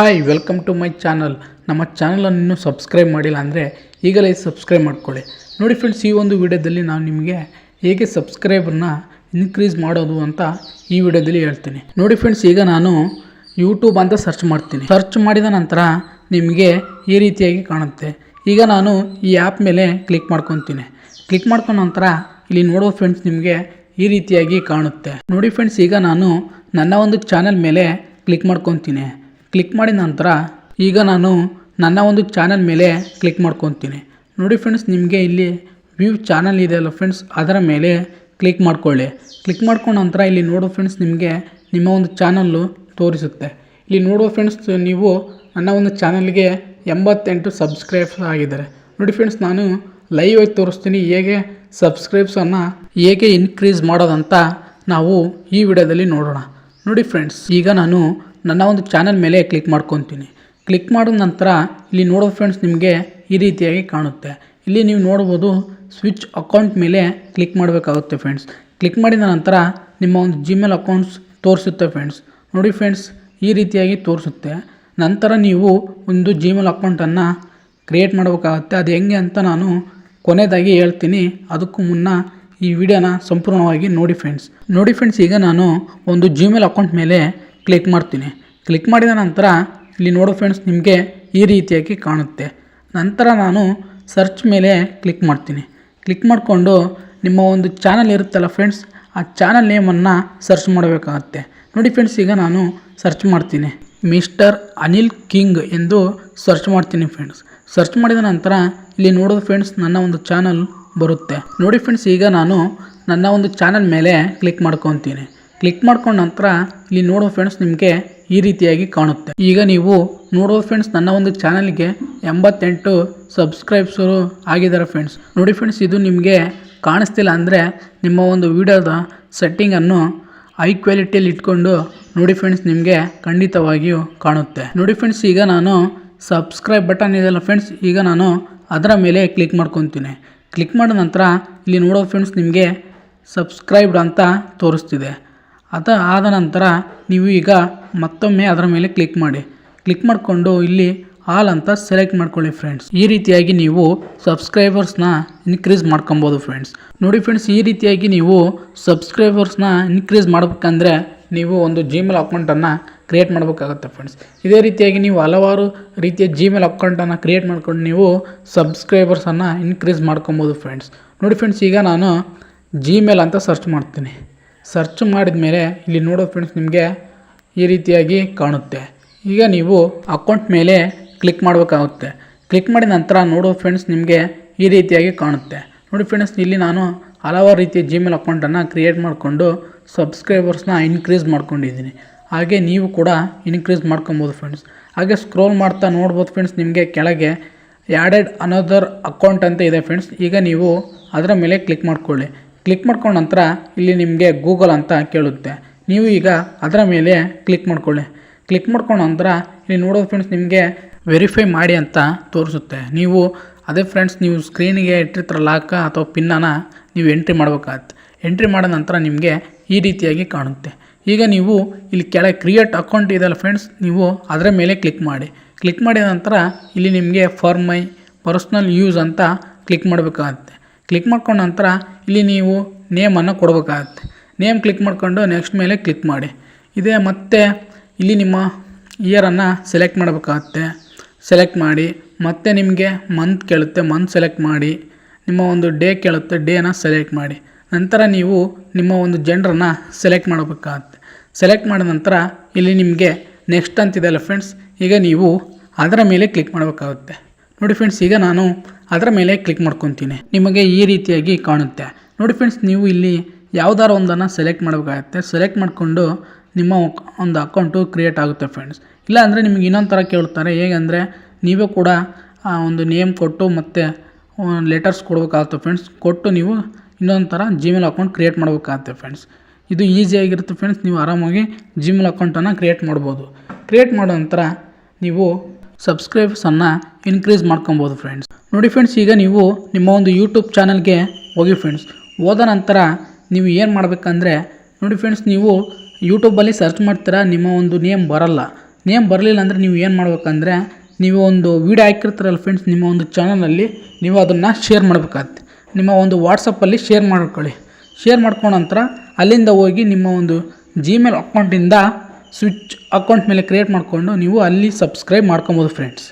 Hi welcome to my channel ನಮ್ಮ ಚಾನಲನ್ನು ಇನ್ನೂ ಸಬ್ಸ್ಕ್ರೈಬ್ ಮಾಡಿಲ್ಲ ಅಂದರೆ ಈಗಲೇ ಸಬ್ಸ್ಕ್ರೈಬ್ ಮಾಡ್ಕೊಳ್ಳಿ. ನೋಡಿ ಫ್ರೆಂಡ್ಸ್ ಈ ಒಂದು ವಿಡಿಯೋದಲ್ಲಿ ನಾನು ನಿಮಗೆ ಹೇಗೆ ಸಬ್ಸ್ಕ್ರೈಬರ್ನ ಇನ್ಕ್ರೀಸ್ ಮಾಡೋದು ಅಂತ ಈ ವಿಡಿಯೋದಲ್ಲಿ ಹೇಳ್ತೀನಿ. ನೋಡಿ ಫ್ರೆಂಡ್ಸ್ ಈಗ ನಾನು ಯೂಟ್ಯೂಬ್ ಅಂತ ಸರ್ಚ್ ಮಾಡ್ತೀನಿ. ಸರ್ಚ್ ಮಾಡಿದ ನಂತರ ನಿಮಗೆ ಈ ರೀತಿಯಾಗಿ ಕಾಣುತ್ತೆ. ಈಗ ನಾನು ಈ ಆ್ಯಪ್ ಮೇಲೆ ಕ್ಲಿಕ್ ಮಾಡ್ಕೊತೀನಿ. ಕ್ಲಿಕ್ ಮಾಡ್ಕೊಂಡ ನಂತರ ಇಲ್ಲಿ ನೋಡೋ ಫ್ರೆಂಡ್ಸ್ ನಿಮಗೆ ಈ ರೀತಿಯಾಗಿ ಕಾಣುತ್ತೆ. ನೋಡಿ ಫ್ರೆಂಡ್ಸ್ ಈಗ ನಾನು ನನ್ನ ಒಂದು ಚಾನಲ್ ಮೇಲೆ ಕ್ಲಿಕ್ ಮಾಡ್ಕೊತೀನಿ. ಕ್ಲಿಕ್ ಮಾಡಿದ ನಂತರ ಈಗ ನಾನು ನನ್ನ ಒಂದು ಚಾನಲ್ ಮೇಲೆ ಕ್ಲಿಕ್ ಮಾಡ್ಕೊತೀನಿ. ನೋಡಿ ಫ್ರೆಂಡ್ಸ್ ನಿಮಗೆ ಇಲ್ಲಿ ವ್ಯೂ ಚಾನಲ್ ಇದೆ ಅಲ್ಲ ಫ್ರೆಂಡ್ಸ್ ಅದರ ಮೇಲೆ ಕ್ಲಿಕ್ ಮಾಡ್ಕೊಳ್ಳಿ. ಕ್ಲಿಕ್ ಮಾಡ್ಕೊಂಡ ನಂತರ ಇಲ್ಲಿ ನೋಡೋ ಫ್ರೆಂಡ್ಸ್ ನಿಮಗೆ ನಿಮ್ಮ ಒಂದು ಚಾನಲ್ಲು ತೋರಿಸುತ್ತೆ. ಇಲ್ಲಿ ನೋಡುವ ಫ್ರೆಂಡ್ಸ್ ನೀವು ನನ್ನ ಒಂದು ಚಾನಲ್ಗೆ ಎಂಬತ್ತೆಂಟು ಸಬ್ಸ್ಕ್ರೈಬ್ಸ್ ಆಗಿದ್ದಾರೆ. ನೋಡಿ ಫ್ರೆಂಡ್ಸ್ ನಾನು ಲೈವ್ ಆಗಿ ತೋರಿಸ್ತೀನಿ. ಹೇಗೆ ಸಬ್ಸ್ಕ್ರೈಬ್ಸನ್ನು ಹೇಗೆ ಇನ್ಕ್ರೀಸ್ ಮಾಡೋದಂತ ನಾವು ಈ ವಿಡಿಯೋದಲ್ಲಿ ನೋಡೋಣ. ನೋಡಿ ಫ್ರೆಂಡ್ಸ್ ಈಗ ನಾನು ನನ್ನ ಒಂದು ಚಾನಲ್ ಮೇಲೆ ಕ್ಲಿಕ್ ಮಾಡ್ಕೊತೀನಿ. ಕ್ಲಿಕ್ ಮಾಡಿದ ನಂತರ ಇಲ್ಲಿ ನೋಡೋ ಫ್ರೆಂಡ್ಸ್ ನಿಮಗೆ ಈ ರೀತಿಯಾಗಿ ಕಾಣುತ್ತೆ. ಇಲ್ಲಿ ನೀವು ನೋಡ್ಬೋದು ಸ್ವಿಚ್ ಅಕೌಂಟ್ ಮೇಲೆ ಕ್ಲಿಕ್ ಮಾಡಬೇಕಾಗುತ್ತೆ ಫ್ರೆಂಡ್ಸ್ ಕ್ಲಿಕ್ ಮಾಡಿದ ನಂತರ ನಿಮ್ಮ ಒಂದು ಜಿಮೇಲ್ ಅಕೌಂಟ್ಸ್ ತೋರಿಸುತ್ತೆ ಫ್ರೆಂಡ್ಸ್ ನೋಡಿ ಫ್ರೆಂಡ್ಸ್ ಈ ರೀತಿಯಾಗಿ ತೋರಿಸುತ್ತೆ. ನಂತರ ನೀವು ಒಂದು ಜಿಮೇಲ್ ಅಕೌಂಟನ್ನು ಕ್ರಿಯೇಟ್ ಮಾಡಬೇಕಾಗುತ್ತೆ. ಅದು ಹೆಂಗೆ ಅಂತ ನಾನು ಕೊನೆಯದಾಗಿ ಹೇಳ್ತೀನಿ. ಅದಕ್ಕೂ ಮುನ್ನ ಈ ವಿಡಿಯೋನ ಸಂಪೂರ್ಣವಾಗಿ ನೋಡಿ ಫ್ರೆಂಡ್ಸ್ ನೋಡಿ ಫ್ರೆಂಡ್ಸ್ ಈಗ ನಾನು ಒಂದು ಜಿಮೇಲ್ ಅಕೌಂಟ್ ಮೇಲೆ ಕ್ಲಿಕ್ ಮಾಡ್ತೀನಿ. ಕ್ಲಿಕ್ ಮಾಡಿದ ನಂತರ ಇಲ್ಲಿ ನೋಡೋ ಫ್ರೆಂಡ್ಸ್, ನಿಮಗೆ ಈ ರೀತಿಯಾಗಿ ಕಾಣುತ್ತೆ. ನಂತರ ನಾನು ಸರ್ಚ್ ಮೇಲೆ ಕ್ಲಿಕ್ ಮಾಡ್ತೀನಿ. ಕ್ಲಿಕ್ ಮಾಡಿಕೊಂಡು ನಿಮ್ಮ ಒಂದು ಚಾನಲ್ ಇರುತ್ತಲ್ಲ ಫ್ರೆಂಡ್ಸ್, ಆ ಚಾನಲ್ ನೇಮನ್ನು ಸರ್ಚ್ ಮಾಡಬೇಕಾಗತ್ತೆ. ನೋಡಿ ಫ್ರೆಂಡ್ಸ್, ಈಗ ನಾನು ಸರ್ಚ್ ಮಾಡ್ತೀನಿ. ಮಿಸ್ಟರ್ ಅನಿಲ್ ಕಿಂಗ್ ಎಂದು ಸರ್ಚ್ ಮಾಡ್ತೀನಿ ಫ್ರೆಂಡ್ಸ್. ಸರ್ಚ್ ಮಾಡಿದ ನಂತರ ಇಲ್ಲಿ ನೋಡೋದು ಫ್ರೆಂಡ್ಸ್, ನನ್ನ ಒಂದು ಚಾನಲ್ ಬರುತ್ತೆ. ನೋಡಿ ಫ್ರೆಂಡ್ಸ್, ಈಗ ನಾನು ನನ್ನ ಒಂದು ಚಾನಲ್ ಮೇಲೆ ಕ್ಲಿಕ್ ಮಾಡ್ಕೊತೀನಿ. ಕ್ಲಿಕ್ ಮಾಡ್ಕೊಂಡ ನಂತರ ಇಲ್ಲಿ ನೋಡೋ ಫ್ರೆಂಡ್ಸ್ ನಿಮಗೆ ಈ ರೀತಿಯಾಗಿ ಕಾಣುತ್ತೆ. ಈಗ ನೀವು ನೋಡೋ ಫ್ರೆಂಡ್ಸ್ ನನ್ನ ಒಂದು ಚಾನಲ್ಗೆ ಎಂಬತ್ತೆಂಟು ಸಬ್ಸ್ಕ್ರೈಬ್ಸರು ಆಗಿದ್ದಾರೆ ಫ್ರೆಂಡ್ಸ್ ನೋಡಿ ಫ್ರೆಂಡ್ಸ್ ಇದು ನಿಮಗೆ ಕಾಣಿಸ್ತಿಲ್ಲ ಅಂದರೆ ನಿಮ್ಮ ಒಂದು ವಿಡಿಯೋದ ಸೆಟ್ಟಿಂಗನ್ನು ಹೈ ಕ್ವಾಲಿಟಿಯಲ್ಲಿ ಇಟ್ಕೊಂಡು ನೋಡಿ ಫ್ರೆಂಡ್ಸ್ ನಿಮಗೆ ಖಂಡಿತವಾಗಿಯೂ ಕಾಣುತ್ತೆ. ನೋಡಿ ಫ್ರೆಂಡ್ಸ್ ಈಗ ನಾನು ಸಬ್ಸ್ಕ್ರೈಬ್ ಬಟನ್ ಇದೆಯಲ್ಲ ಫ್ರೆಂಡ್ಸ್ ಈಗ ನಾನು ಅದರ ಮೇಲೆ ಕ್ಲಿಕ್ ಮಾಡ್ಕೊತೀನಿ. ಕ್ಲಿಕ್ ಮಾಡಿದ ನಂತರ ಇಲ್ಲಿ ನೋಡೋ ಫ್ರೆಂಡ್ಸ್ ನಿಮಗೆ ಸಬ್ಸ್ಕ್ರೈಬ್ಡ್ ಅಂತ ತೋರಿಸ್ತಿದೆ. ಅದ ಆದ ನಂತರ ನೀವು ಈಗ ಮತ್ತೊಮ್ಮೆ ಅದರ ಮೇಲೆ ಕ್ಲಿಕ್ ಮಾಡಿ. ಕ್ಲಿಕ್ ಮಾಡಿಕೊಂಡು ಇಲ್ಲಿ ಆಲ್ ಅಂತ ಸೆಲೆಕ್ಟ್ ಮಾಡ್ಕೊಳ್ಳಿ ಫ್ರೆಂಡ್ಸ್ ಈ ರೀತಿಯಾಗಿ ನೀವು ಸಬ್ಸ್ಕ್ರೈಬರ್ಸ್ನ ಇನ್ಕ್ರೀಸ್ ಮಾಡ್ಕೊಬೋದು ಫ್ರೆಂಡ್ಸ್ ನೋಡಿ ಫ್ರೆಂಡ್ಸ್ ಈ ರೀತಿಯಾಗಿ ನೀವು ಸಬ್ಸ್ಕ್ರೈಬರ್ಸ್ನ ಇನ್ಕ್ರೀಸ್ ಮಾಡಬೇಕಂದ್ರೆ ನೀವು ಒಂದು ಜಿಮೇಲ್ ಅಕೌಂಟನ್ನು ಕ್ರಿಯೇಟ್ ಮಾಡಬೇಕಾಗುತ್ತೆ ಫ್ರೆಂಡ್ಸ್ ಇದೇ ರೀತಿಯಾಗಿ ನೀವು ಹಲವಾರು ರೀತಿಯ ಜಿಮೇಲ್ ಅಕೌಂಟನ್ನು ಕ್ರಿಯೇಟ್ ಮಾಡ್ಕೊಂಡು ನೀವು ಸಬ್ಸ್ಕ್ರೈಬರ್ಸನ್ನು ಇನ್ಕ್ರೀಸ್ ಮಾಡ್ಕೊಬೋದು ಫ್ರೆಂಡ್ಸ್ ನೋಡಿ ಫ್ರೆಂಡ್ಸ್ ಈಗ ನಾನು ಜಿಮೇಲ್ ಅಂತ ಸರ್ಚ್ ಮಾಡ್ತೀನಿ. ಸರ್ಚ್ ಮಾಡಿದ ಮೇಲೆ ಇಲ್ಲಿ ನೋಡೋ ಫ್ರೆಂಡ್ಸ್ ನಿಮಗೆ ಈ ರೀತಿಯಾಗಿ ಕಾಣುತ್ತೆ. ಈಗ ನೀವು ಅಕೌಂಟ್ ಮೇಲೆ ಕ್ಲಿಕ್ ಮಾಡಬೇಕಾಗುತ್ತೆ. ಕ್ಲಿಕ್ ಮಾಡಿದ ನಂತರ ನೋಡೋ ಫ್ರೆಂಡ್ಸ್ ನಿಮಗೆ ಈ ರೀತಿಯಾಗಿ ಕಾಣುತ್ತೆ. ನೋಡಿ ಫ್ರೆಂಡ್ಸ್ ಇಲ್ಲಿ ನಾನು ಹಲವಾರು ರೀತಿಯ ಜಿಮೇಲ್ ಅಕೌಂಟನ್ನು ಕ್ರಿಯೇಟ್ ಮಾಡಿಕೊಂಡು ಸಬ್ಸ್ಕ್ರೈಬರ್ಸ್ನ ಇನ್ಕ್ರೀಸ್ ಮಾಡ್ಕೊಂಡಿದ್ದೀನಿ. ಹಾಗೆ ನೀವು ಕೂಡ ಇನ್ಕ್ರೀಸ್ ಮಾಡ್ಕೊಬೋದು ಫ್ರೆಂಡ್ಸ್ ಹಾಗೆ ಸ್ಕ್ರೋಲ್ ಮಾಡ್ತಾ ನೋಡ್ಬೋದು ಫ್ರೆಂಡ್ಸ್ ನಿಮಗೆ ಕೆಳಗೆ ಆ್ಯಡೆಡ್ ಅನದರ್ ಅಕೌಂಟ್ ಅಂತ ಇದೆ ಫ್ರೆಂಡ್ಸ್ ಈಗ ನೀವು ಅದರ ಮೇಲೆ ಕ್ಲಿಕ್ ಮಾಡ್ಕೊಳ್ಳಿ. ಕ್ಲಿಕ್ ಮಾಡ್ಕೊಂಡ ನಂತರ ಇಲ್ಲಿ ನಿಮಗೆ ಗೂಗಲ್ ಅಂತ ಕೇಳುತ್ತೆ. ನೀವು ಈಗ ಅದರ ಮೇಲೆ ಕ್ಲಿಕ್ ಮಾಡ್ಕೊಳ್ಳಿ. ಕ್ಲಿಕ್ ಮಾಡ್ಕೊಂಡ ನಂತರ ಇಲ್ಲಿ ನೋಡೋದು ಫ್ರೆಂಡ್ಸ್ ನಿಮಗೆ ವೆರಿಫೈ ಮಾಡಿ ಅಂತ ತೋರಿಸುತ್ತೆ. ನೀವು ಅದೇ ಫ್ರೆಂಡ್ಸ್ ನೀವು ಸ್ಕ್ರೀನಿಗೆ ಇಟ್ಟಿರ್ತಾರ ಲಾಕ ಅಥವಾ ಪಿನ್ನನ ನೀವು ಎಂಟ್ರಿ ಮಾಡಬೇಕಾಗತ್ತೆ. ಎಂಟ್ರಿ ಮಾಡಿದ ನಂತರ ನಿಮಗೆ ಈ ರೀತಿಯಾಗಿ ಕಾಣುತ್ತೆ. ಈಗ ನೀವು ಇಲ್ಲಿ ಕೆಳಗೆ ಕ್ರಿಯೇಟ್ ಅಕೌಂಟ್ ಇದೆಯಲ್ಲ ಫ್ರೆಂಡ್ಸ್ ನೀವು ಅದರ ಮೇಲೆ ಕ್ಲಿಕ್ ಮಾಡಿ. ಕ್ಲಿಕ್ ಮಾಡಿದ ನಂತರ ಇಲ್ಲಿ ನಿಮಗೆ ಫಾರ್ ಮೈ ಪರ್ಸ್ನಲ್ ಯೂಸ್ ಅಂತ ಕ್ಲಿಕ್ ಮಾಡಬೇಕಾಗತ್ತೆ. ಕ್ಲಿಕ್ ಮಾಡ್ಕೊಂಡ ನಂತರ ಇಲ್ಲಿ ನೀವು ನೇಮನ್ನು ಕೊಡಬೇಕಾಗತ್ತೆ. ನೇಮ್ ಕ್ಲಿಕ್ ಮಾಡ್ಕೊಂಡು ನೆಕ್ಸ್ಟ್ ಮೇಲೆ ಕ್ಲಿಕ್ ಮಾಡಿ. ಇದೇ ಮತ್ತೆ ಇಲ್ಲಿ ನಿಮ್ಮ ಇಯರನ್ನು ಸೆಲೆಕ್ಟ್ ಮಾಡಬೇಕಾಗತ್ತೆ. ಸೆಲೆಕ್ಟ್ ಮಾಡಿ, ಮತ್ತೆ ನಿಮಗೆ ಮಂತ್ ಕೇಳುತ್ತೆ. ಮಂತ್ ಸೆಲೆಕ್ಟ್ ಮಾಡಿ, ನಿಮ್ಮ ಒಂದು ಡೇ ಕೇಳುತ್ತೆ. ಡೇನ ಸೆಲೆಕ್ಟ್ ಮಾಡಿ. ನಂತರ ನೀವು ನಿಮ್ಮ ಒಂದು ಜೆಂಡ್ರನ್ನು ಸೆಲೆಕ್ಟ್ ಮಾಡಬೇಕಾಗತ್ತೆ. ಸೆಲೆಕ್ಟ್ ಮಾಡಿದ ನಂತರ ಇಲ್ಲಿ ನಿಮಗೆ ನೆಕ್ಸ್ಟ್ ಅಂತಿದೆಯಲ್ಲ ಫ್ರೆಂಡ್ಸ್ ಈಗ ನೀವು ಅದರ ಮೇಲೆ ಕ್ಲಿಕ್ ಮಾಡಬೇಕಾಗುತ್ತೆ. ನೋಡಿ ಫ್ರೆಂಡ್ಸ್ ಈಗ ನಾನು ಅದರ ಮೇಲೆ ಕ್ಲಿಕ್ ಮಾಡ್ಕೊತೀನಿ. ನಿಮಗೆ ಈ ರೀತಿಯಾಗಿ ಕಾಣುತ್ತೆ. ನೋಡಿ ಫ್ರೆಂಡ್ಸ್ ನೀವು ಇಲ್ಲಿ ಯಾವ್ದಾರು ಒಂದನ್ನು ಸೆಲೆಕ್ಟ್ ಮಾಡಬೇಕಾಗುತ್ತೆ. ಸೆಲೆಕ್ಟ್ ಮಾಡಿಕೊಂಡು ನಿಮ್ಮ ಒಂದು ಅಕೌಂಟು ಕ್ರಿಯೇಟ್ ಆಗುತ್ತೆ ಫ್ರೆಂಡ್ಸ್ ಇಲ್ಲ ಅಂದರೆ ನಿಮಗೆ ಇನ್ನೊಂದು ಥರ ಕೇಳ್ತಾರೆ ಹೇಗೆಂದರೆ ನೀವೇ ಕೂಡ ಒಂದು ನೇಮ್ ಕೊಟ್ಟು ಮತ್ತು ಲೆಟರ್ಸ್ ಕೊಡಬೇಕಾಗುತ್ತೆ ಫ್ರೆಂಡ್ಸ್ ಕೊಟ್ಟು ನೀವು ಇನ್ನೊಂದು ಥರ ಜಿಮೇಲ್ ಅಕೌಂಟ್ ಕ್ರಿಯೇಟ್ ಮಾಡಬೇಕಾಗುತ್ತೆ ಫ್ರೆಂಡ್ಸ್ ಇದು ಈಸಿಯಾಗಿರುತ್ತೆ ಫ್ರೆಂಡ್ಸ್ ನೀವು ಆರಾಮಾಗಿ ಜಿಮೇಲ್ ಅಕೌಂಟನ್ನು ಕ್ರಿಯೇಟ್ ಮಾಡ್ಬೋದು. ಕ್ರಿಯೇಟ್ ಮಾಡೋ ನಂತರ ನೀವು ಸಬ್ಸ್ಕ್ರೈಬ್ಸನ್ನು ಇನ್ಕ್ರೀಸ್ ಮಾಡ್ಕೊಬೋದು ಫ್ರೆಂಡ್ಸ್ ನೋಡಿ ಫ್ರೆಂಡ್ಸ್ ಈಗ ನೀವು ನಿಮ್ಮ ಒಂದು ಯೂಟ್ಯೂಬ್ ಚಾನಲ್ಗೆ ಹೋಗಿ ಫ್ರೆಂಡ್ಸ್ ಹೋದ ನಂತರ ನೀವು ಏನು ಮಾಡಬೇಕಂದ್ರೆ, ನೋಡಿ ಫ್ರೆಂಡ್ಸ್ ನೀವು ಯೂಟ್ಯೂಬಲ್ಲಿ ಸರ್ಚ್ ಮಾಡ್ತೀರಾ, ನಿಮ್ಮ ಒಂದು ನೇಮ್ ಬರಲ್ಲ. ನೇಮ್ ಬರಲಿಲ್ಲ ಅಂದರೆ ನೀವು ಏನು ಮಾಡಬೇಕಂದ್ರೆ, ನೀವು ಒಂದು ವೀಡಿಯೋ ಹಾಕಿರ್ತೀರಲ್ಲ ಫ್ರೆಂಡ್ಸ್ ನಿಮ್ಮ ಒಂದು ಚಾನಲಲ್ಲಿ ನೀವು ಅದನ್ನು ಶೇರ್ ಮಾಡಬೇಕಾಗುತ್ತೆ. ನಿಮ್ಮ ಒಂದು ವಾಟ್ಸಪ್ಪಲ್ಲಿ ಶೇರ್ ಮಾಡ್ಕೊಳ್ಳಿ. ಶೇರ್ ಮಾಡ್ಕೊಂಡ ನಂತರ ಅಲ್ಲಿಂದ ಹೋಗಿ ನಿಮ್ಮ ಒಂದು ಜಿಮೇಲ್ ಅಕೌಂಟಿಂದ ಸ್ವಿಚ್ ಅಕೌಂಟ್ ಮೇಲೆ ಕ್ರಿಯೇಟ್ ಮಾಡಿಕೊಂಡು ನೀವು ಅಲ್ಲಿ ಸಬ್ಸ್ಕ್ರೈಬ್ ಮಾಡ್ಕೊಬೋದು ಫ್ರೆಂಡ್ಸ್